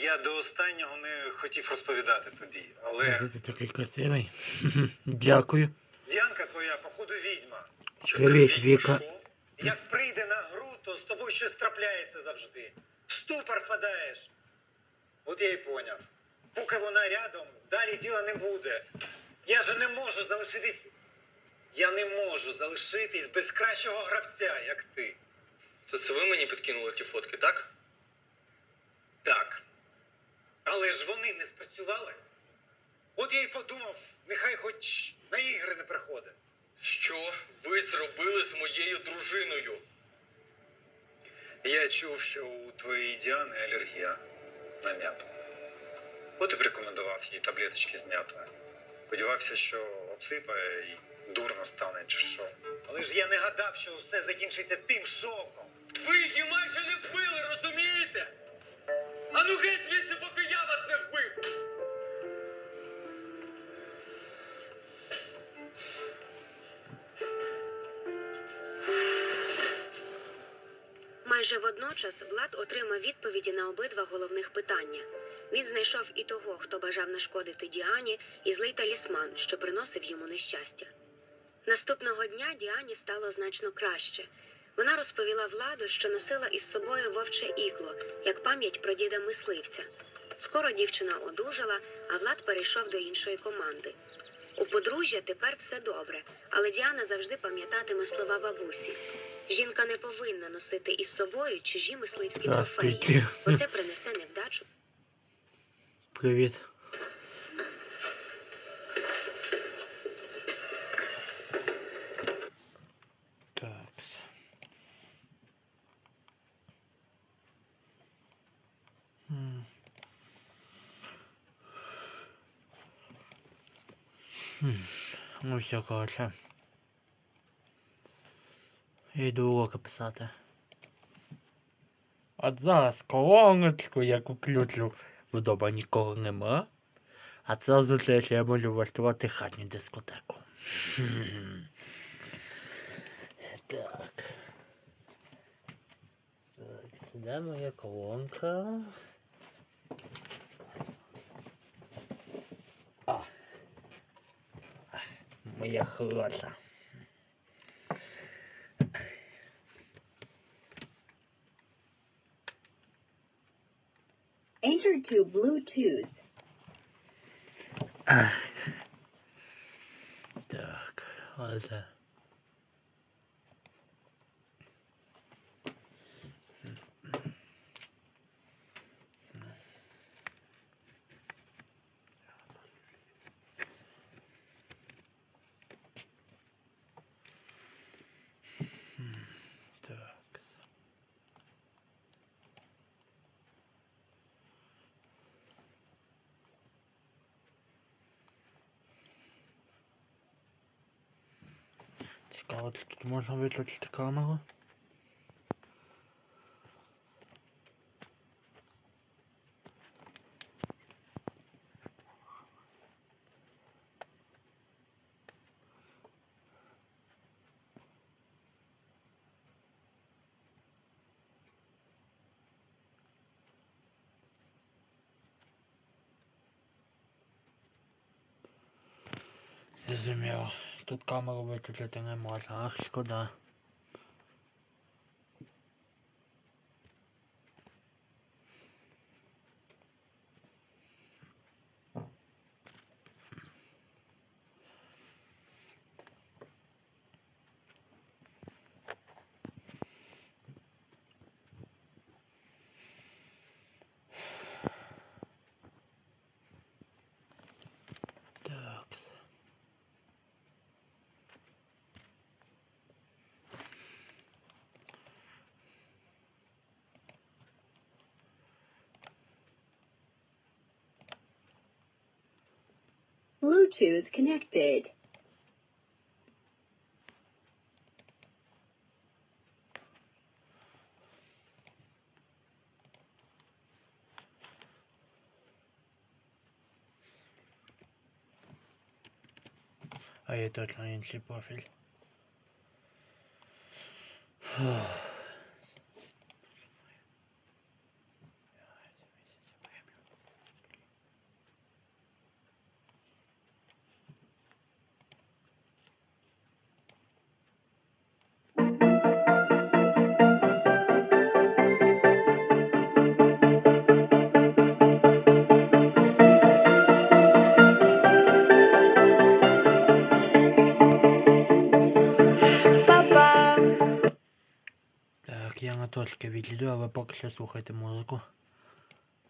Я до останнього не хотів розповідати тобі, але Ти такий красивий. Дякую. Діанка твоя, походу, відьма. Привіт, Віка. Як прийде на гру, то з тобою щось трапляється завжди. В ступор впадаєш. От я й поняв. Поки вона рядом, далі діла не буде. Я же не можу залишитись. Я не можу залишитись без кращого гравця, як ти. То це ви мені підкинули ті фотки, так? Так. Але ж вони не спрацювали. От я й подумав, нехай хоч на ігри не приходить. Що ви зробили з моєю дружиною? Я чув, що у твоєї Діани алергія на м'яту. От і рекомендував їй таблеточки з м'ятою. Сподівався, що обсипає і дурно стане чи що. Але ж я не гадав, що все закінчиться тим шоком. Ви її майже не вбили, розумієте? Ану геть звідси, поки Майже водночас Влад отримав відповіді на обидва головних питання. Він знайшов і того, хто бажав нашкодити Діані, і злий талісман, що приносив йому нещастя. Наступного дня Діані стало значно краще. Вона розповіла владу, що носила із собою вовче ікло, як пам'ять про діда мисливця. Скоро дівчина одужала, а Влад перейшов до іншої команди. У подружжя тепер все добре, але Діана завжди пам'ятатиме слова бабусі. Жінка не повинна носити із собою чужі мисливські трофеї, бо це принесе невдачу. Привіт. Ну все, коротше. Я йду уроки писати. От зараз колоночку я включу. Вдома нікого нема. А це означає, що я можу влаштувати хатню дискотеку. Так. Так, сюди моя колонка. А, Моя хороша. to Bluetooth. Ah. Duck. What is that? Цікаво, чи тут можна виключити камеру? Зрозуміло. Тут камеру виключити не можна, ах, шкода. Bluetooth connected. Ah, je doit lang in Profil. трошки відійду, але поки що слухайте музику.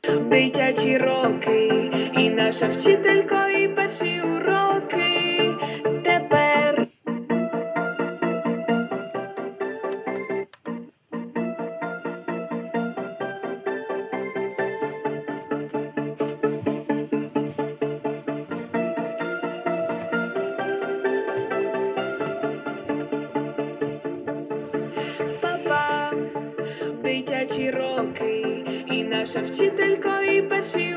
Дитячі роки, і наша вчителька, і перші уроки. наші роки, і наша вчителька, і перші.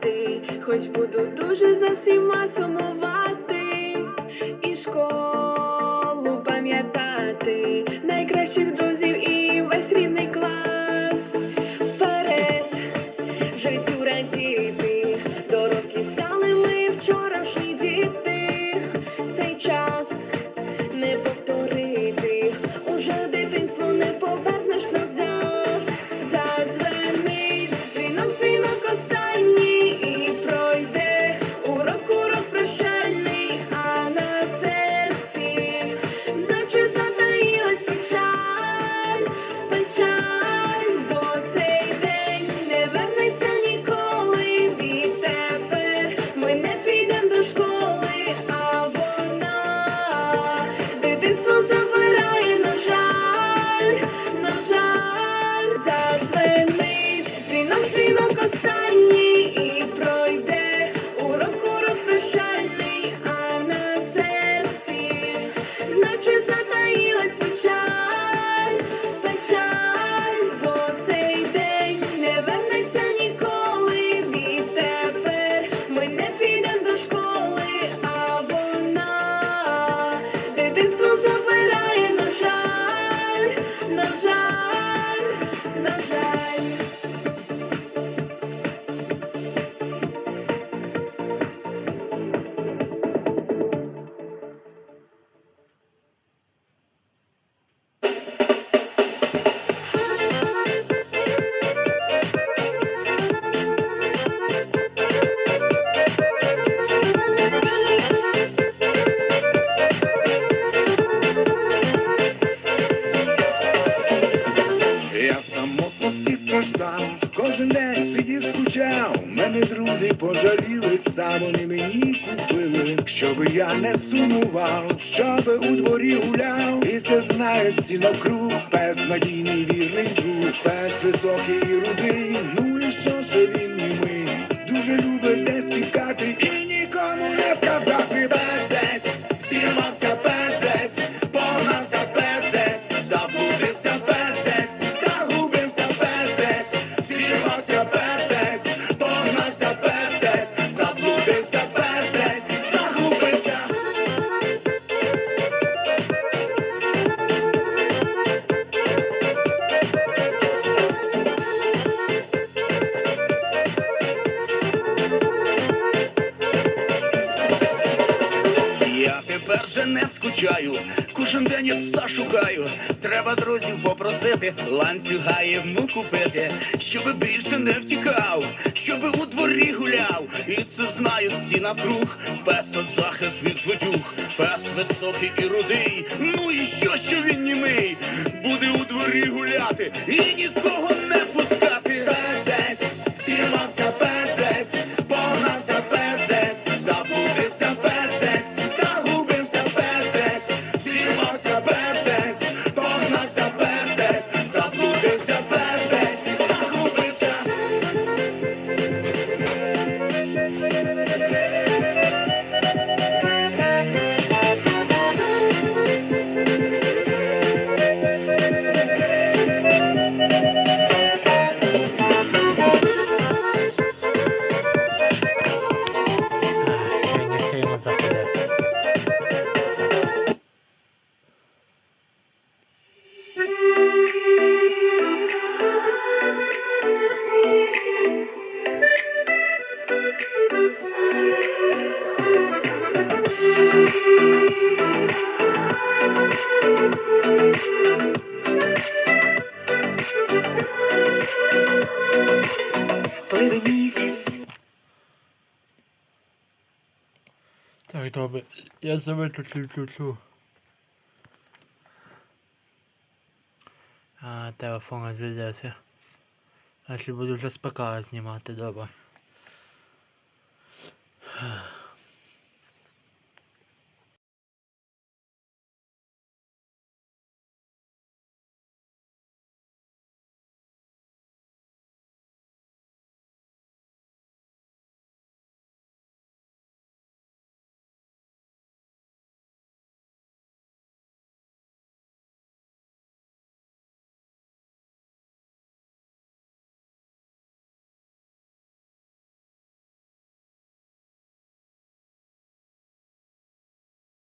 ти, хоч буду дуже за всіма сумувати і школа. пожаліли, б, сам вони мені купили, щоби я не сумував, щоби у дворі гуляв, і це знає сінокруг, безнадійний вірний. Попросити, ланцюга йому купити, щоби більше не втікав, щоби у дворі гуляв. І це знають всі навкруг. Пес то захист від злодюг, пес високий і рудий. Ну і що, що він німий? Буде у дворі гуляти і нікого не пускати. Так, добре. Я завиключив цю цю. А, телефон розвідеться. А ще буду вже з ПК знімати, добре.